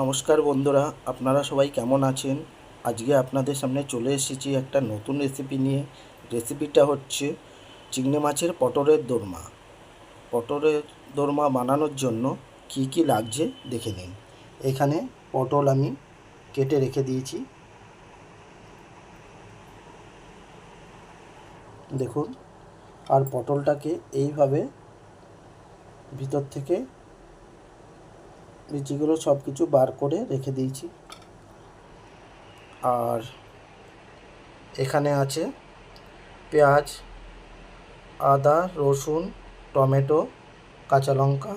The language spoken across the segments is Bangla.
নমস্কার বন্ধুরা, আপনারা সবাই কেমন আছেন? আজকে আপনাদের সামনে চলে এসেছি একটা নতুন রেসিপি নিয়ে। রেসিপিটা হচ্ছে চিংড়ি মাছের পটলের দোরমা। পটলের দোরমা বানানোর জন্য কি কি লাগছে দেখে নিন। এখানে পটল আমি কেটে রেখে দিয়েছি। দেখুন, আর পটলটাকে এইভাবে ভিতর থেকে বিচিগুলো সব কিছু বার করে রেখে দিয়েছি। আর এখানে আছে পেঁয়াজ, আদা, রসুন, টমেটো, কাঁচা লঙ্কা।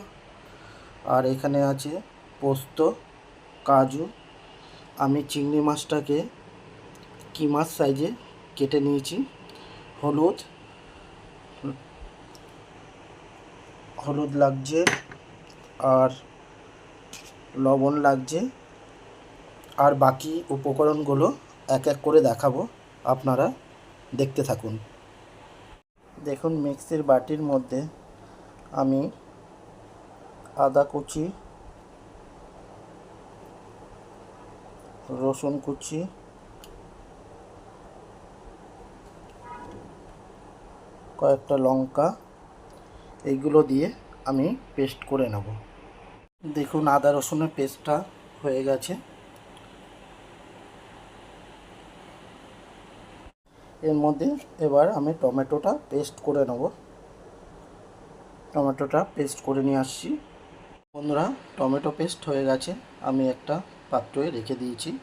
আর এখানে আছে পোস্ত, কাজু। আমি চিংড়ি মাছটাকে কি মাছ সাইজে কেটে নিয়েছি? হলুদ। হলুদ লাগছে। আর লবণ লাগছে। আর বাকি উপকরণগুলো এক এক করে দেখাবো। আপনারা দেখতে থাকুন। দেখুন, মিক্সির বাটির মধ্যে আমি আদা কুচি, রসুন কুচি, কয়েকটা লঙ্কা, এইগুলো দিয়ে আমি পেস্ট করে নেব। দেখুন, আদা রসুনের পেস্টটা হয়ে গেছে। এর মধ্যে এবার আমি টমেটোটা পেস্ট করে নেব। টমেটোটা পেস্ট করে নিয়ে আসছি। বন্ধুরা, টমেটো পেস্ট হয়ে গেছে। আমি একটা পাত্রে রেখে দিয়েছি।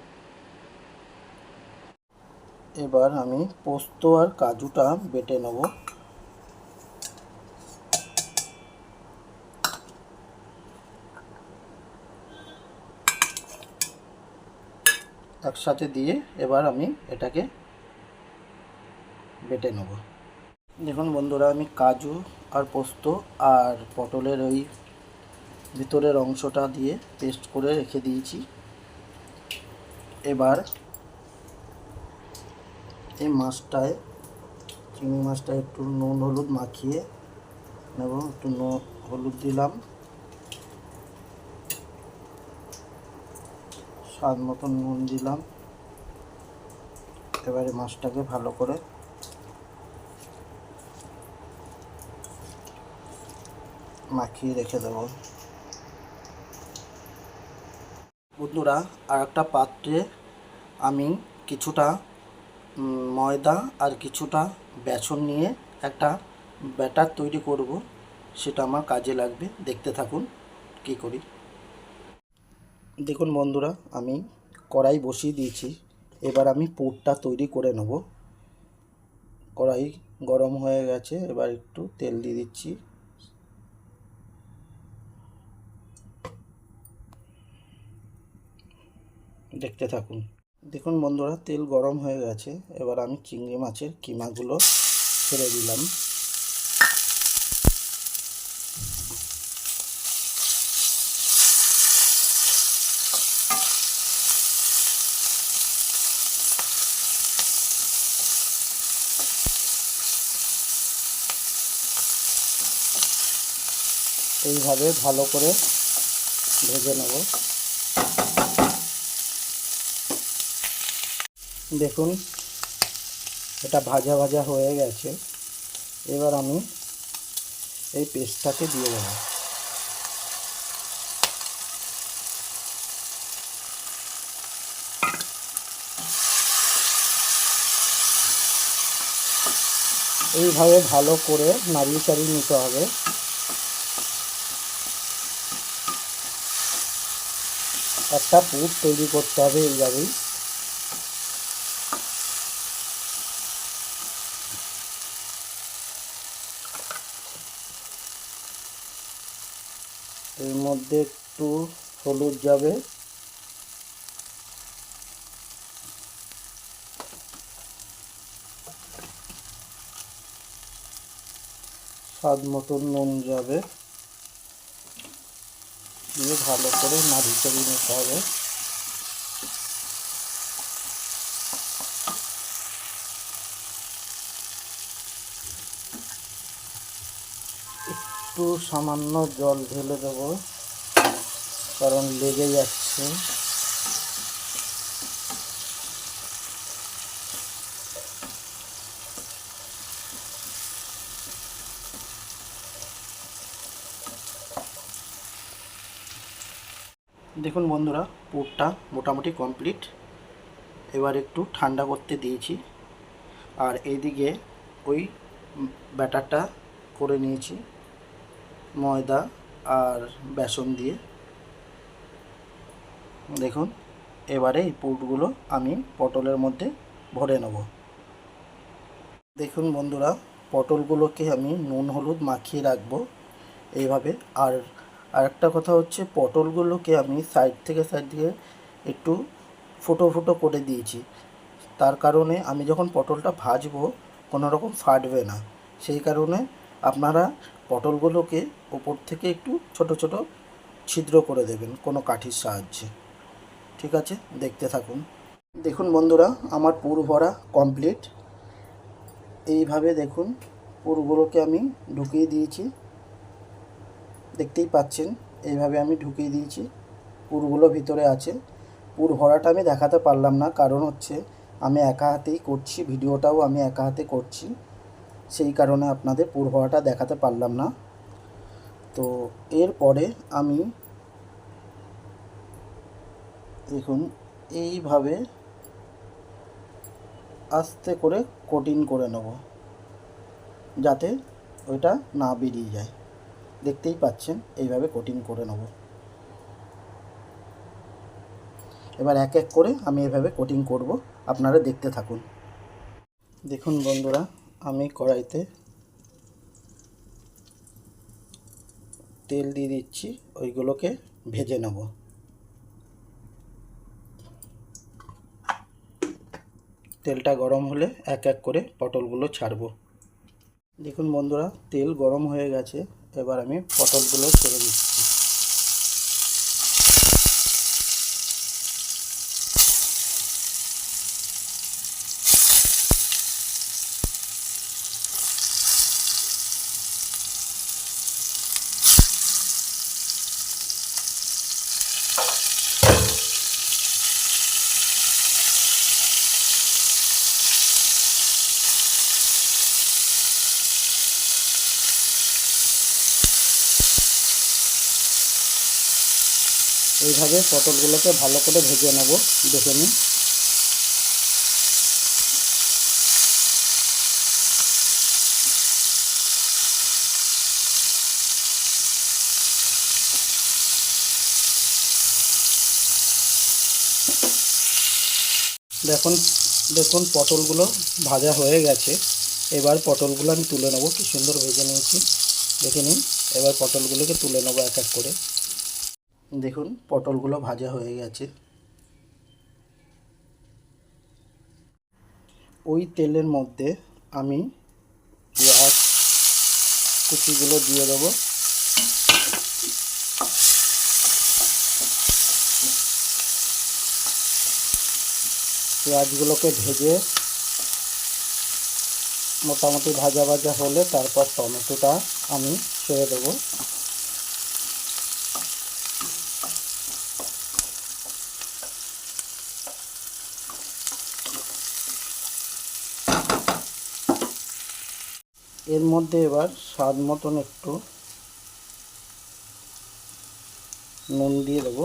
এবার আমি পোস্ত আর কাজুটা বেটে নেব। একসাথে দিয়ে এবার আমি এটাকে বেটে নেব। দেখুন বন্ধুরা, আমি কাজু আর পোস্ত আর পটলের ওই ভিতরের অংশটা দিয়ে পেস্ট করে রেখে দিয়েছি। এবার এই মাছটায়, চিংড়ি মাছটা একটু নুন হলুদ মাখিয়ে নেব, একটু নুন হলুদ দিলাম। স্বাদ মতন নুন দিলাম। এবারে মাছটাকে ভালো করে মাখিয়ে রেখে দেব। বন্ধুরা আর একটা পাত্রে আমি কিছুটা ময়দা আর কিছুটা বেসন নিয়ে একটা ব্যাটার তৈরি করব। সেটা আমার কাজে লাগবে। দেখতে থাকুন কি করি। দেখুন বন্ধুরা, আমি কড়াই বসিয়ে দিয়েছি। এবার আমি পুরটা তৈরি করে নেব। কড়াই গরম হয়ে গেছে, এবার একটু তেল দিয়ে দিচ্ছি। দেখতে থাকুন। দেখুন বন্ধুরা, তেল গরম হয়ে গেছে। এবার আমি চিংড়ি মাছের কিমাগুলো ছেড়ে দিলাম। এইভাবে ভালো করে ভেজে নেব। দেখুন, এটা ভাজা ভাজা হয়ে গেছে। এবার আমি এই পেস্টটাকে দিয়ে দেব। এইভাবে ভালো করে নাড়িয়ে চাড়িয়ে নিতে হবে। একটা পুর তৈরি করতে হবে এইভাবেই এর মধ্যে একটু হলুদ যাবে। স্বাদ মতন নুন যাবে। দিয়ে ভালো করে নাড়ি চড়িয়ে নিতে হবে। একটু সামান্য জল ঢেলে দেবো, কারণ লেগে যাচ্ছে দেখুন বন্ধুরা, পুরটা মোটামুটি কমপ্লিট এবার একটু ঠান্ডা করতে দিয়েছি। আর এইদিকে ওই ব্যাটারটা করে নিয়েছি, ময়দা আর বেসন দিয়ে। দেখুন, এবারে এই পুরগুলো আমি পটলের মধ্যে ভরে নেব। দেখুন বন্ধুরা, পটলগুলোকে আমি নুন হলুদ মাখিয়ে রাখব। এইভাবে আর আরেকটা কথা হচ্ছে পটলগুলোকে আমি সাইড থেকে সাইড থেকে একটু ফুটো ফুটো করে দিয়েছি। তার কারণে আমি যখন পটলটা ভাজবো কোনো রকম ফাটবে না। সেই কারণে আপনারা পটলগুলোকে ওপর থেকে একটু ছোট ছোট ছিদ্র করে দেবেন কোনো কাঠির সাহায্যে। ঠিক আছে? দেখতে থাকুন। দেখুন বন্ধুরা, আমার পুর ভরা কমপ্লিট এইভাবে দেখুন পুরগুলোকে আমি ঢুকিয়ে দিয়েছি। দেখতেই পাচ্ছেন, এইভাবে আমি ঢুকিয়ে দিয়েছি। পুরগুলো ভিতরে আছে। পুর ভরাটা আমি দেখাতে পারলাম না, কারণ হচ্ছে আমি একা হাতেই করছি, ভিডিওটাও আমি একা হাতে করছি। সেই কারণে আপনাদের পুর ভরাটা দেখাতে পারলাম না। তো এরপরে আমি দেখুন, এইভাবে আস্তে করে কোটিং করে নেব, যাতে ওইটা না বেরিয়ে যায়। দেখতেই পাচ্ছেন, এইভাবে কোটিং করে নেব। এবার এক এক করে আমি এভাবে কোটিং করব, আপনারা দেখতে থাকুন। দেখুন বন্ধুরা, আমি কড়াইতে তেল দিয়ে দিচ্ছি, ওইগুলোকে ভেজে নেব। তেলটা গরম হলে এক এক করে পটলগুলো ছাড়বো। দেখুন বন্ধুরা, তেল গরম হয়ে গেছে। এবার আমি পটলগুলো ছেড়ে দিচ্ছি এইভাবে পটলগুলোকে ভালো করে ভেজে নেব, দেখে নিন। দেখুন দেখুন পটলগুলো ভাজা হয়ে গেছে। এবার পটলগুলো আমি তুলে নেব, কি সুন্দর ভেজে নিয়েছি। দেখে নিন, এবার পটলগুলোকে তুলে নেব এক এক করে। দেখুন, পটলগুলো ভাজা হয়ে গেছে। ওই তেলের মধ্যে আমি পেঁয়াজ, কুচিগুলো দিয়ে দেবো। পেঁয়াজগুলোকে ভেজে মোটামুটি ভাজা ভাজা হলে তারপর টমেটোটা আমি ছেড়ে দেবো। এর মধ্যে এবার স্বাদ মতন একটু নুন দিয়ে দেবো।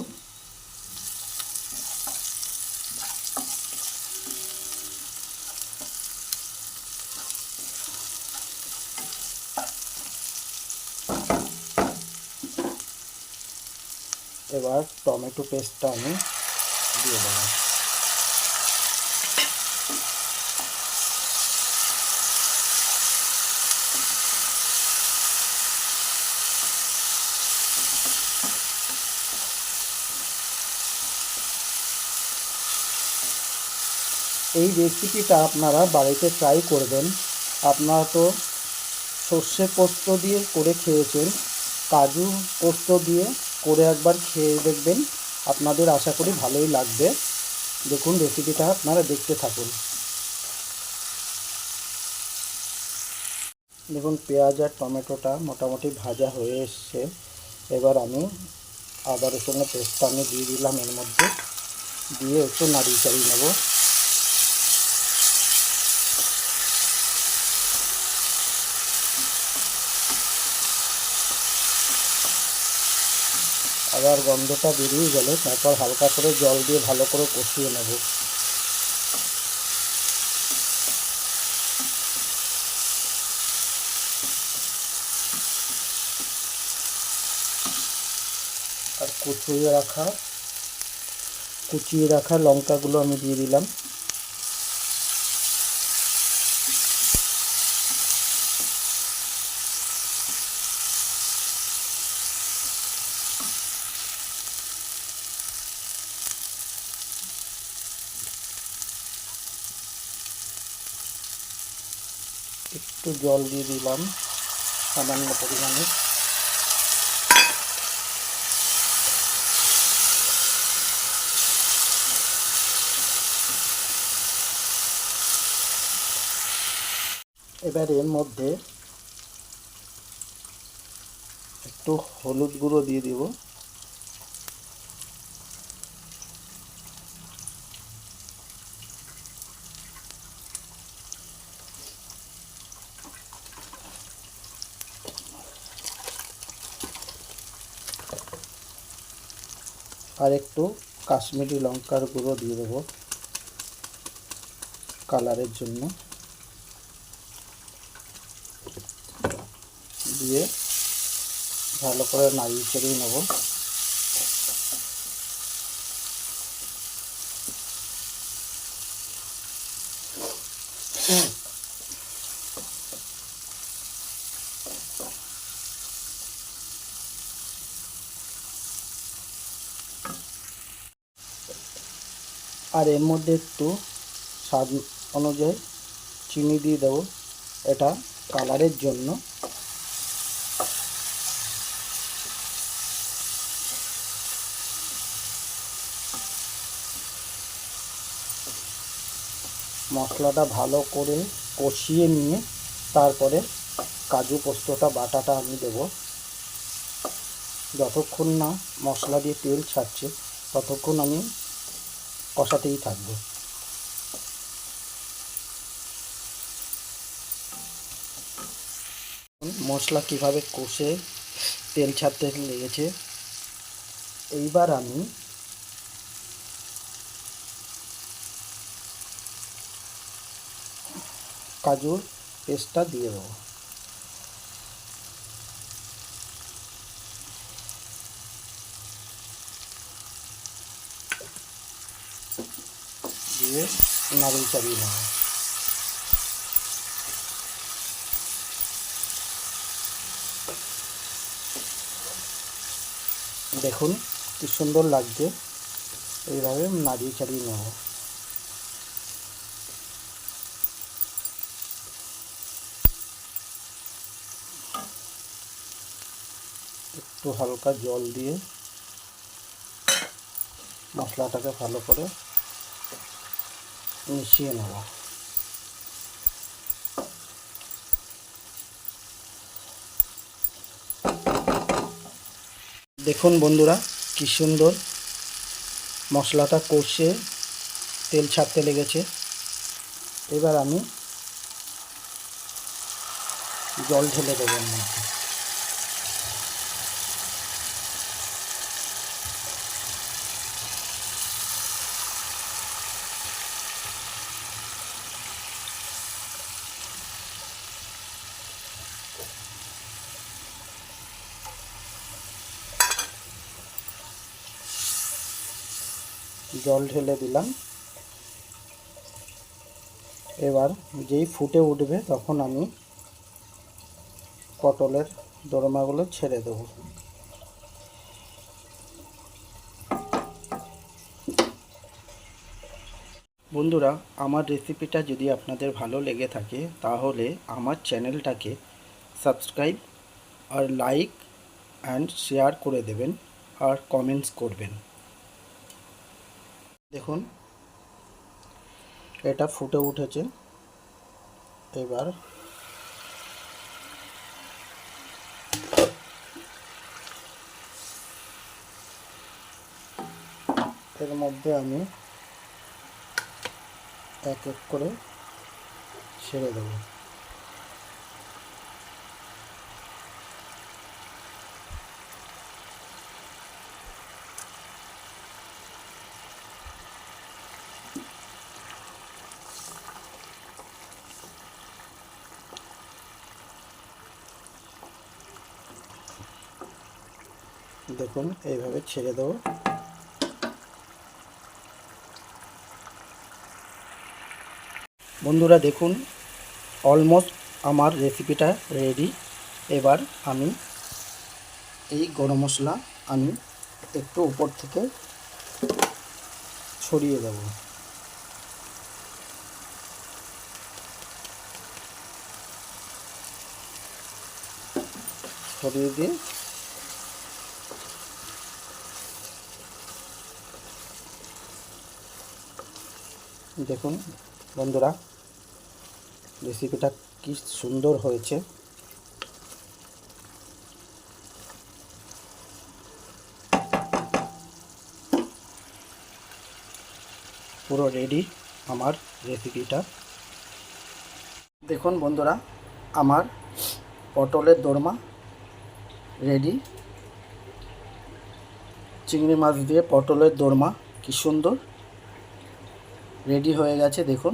এবার টমেটো পেস্টটা আমি দিয়ে দেবো। এই রেসিপিটা আপনারা বাড়িতে ট্রাই করবেন। আপনারা তো সর্ষে পোস্ত দিয়ে করে খেয়েছেন, কাজু পোস্ত দিয়ে করে একবার খেয়ে দেখবেন। আপনাদের আশা করি ভালোই লাগবে। দেখুন রেসিপিটা আপনারা দেখতে থাকুন। দেখুন পেঁয়াজ আর টমেটোটা মোটামুটি ভাজা হয়ে এসছে। এবার আমি আদা রসুনের পেস্টটা আমি দিয়ে দিলাম এর মধ্যে। দিয়ে একটু নাড়িয়ে চাড়িয়ে নেব। আবার গন্ধটা বেরিয়ে গেলে তারপর হালকা করে জল দিয়ে ভালো করে কষিয়ে নেব। আর কুচিয়ে রাখা কুচিয়ে রাখা লঙ্কাগুলো আমি দিয়ে দিলাম। একটু জল দিয়ে দিলাম সামান্য পরিমাণে। এবার এর মধ্যে একটু হলুদ গুঁড়ো দিয়ে দিব। আর একটু কাশ্মীরি লঙ্কার গুঁড়ো দিয়ে দেবো কালারের জন্য। দিয়ে ভালো করে নাড়িয়ে চড়িয়ে নেব। আর এর মধ্যে একটু স্বাদ অনুযায়ী চিনি দিয়ে দেবো এটা কালারের জন্য। মশলাটা ভালো করে কষিয়ে নিয়ে তারপরে কাজু পোস্তটা, বাটাটা আমি দেব। যতক্ষণ না মশলা দিয়ে তেল ছাড়ছে, ততক্ষণ আমি কষাতেই থাকব। মশলা কীভাবে কষে তেল ছাড়তে লেগেছে এইবার আমি কাজুর পেস্টটা দিয়ে দেবো। দিয়ে নাড়িয়ে চাড়িয়ে নেব। দেখুন কি সুন্দর লাগছে। এইভাবে নাড়িয়ে চাড়িয়ে নেব। একটু হালকা জল দিয়ে মশলাটাকে ভালো করে মিশিয়ে নেব। দেখুন বন্ধুরা, কি সুন্দর মশলাটা কষে তেল ছাড়তে লেগেছে। এবার আমি জল ঢেলে দেবো। এর জল ঢেলে দিলাম। এবার যেই ফুটে উঠবে তখন আমি পটলের দোরমাগুলো ছেড়ে দেবো। বন্ধুরা, আমার রেসিপিটা যদি আপনাদের ভালো লেগে থাকে, তাহলে আমার চ্যানেলটাকে সাবস্ক্রাইব আর লাইক অ্যান্ড শেয়ার করে দেবেন আর কমেন্টস করবেন। দেখুন এটা ফুটে উঠেছে। এবার এর মধ্যে আমি এক এক করে ছেড়ে দেবো। দেখুন, এইভাবে ছেড়ে দেবো। বন্ধুরা দেখুন অলমোস্ট আমার রেসিপিটা রেডি এবার আমি এই গরম মশলা আমি একটু উপর থেকে ছড়িয়ে দেবো। ছড়িয়ে দিয়ে দেখুন, বন্ধুরা রেসিপিটা কি সুন্দর হয়েছে। পুরো রেডি আমার রেসিপিটা দেখুন, বন্ধুরা, আমার পটলের দোরমা রেডি চিংড়ি মাছ দিয়ে পটলের দোরমা, কি সুন্দর। রেডি হয়ে গেছে দেখুন।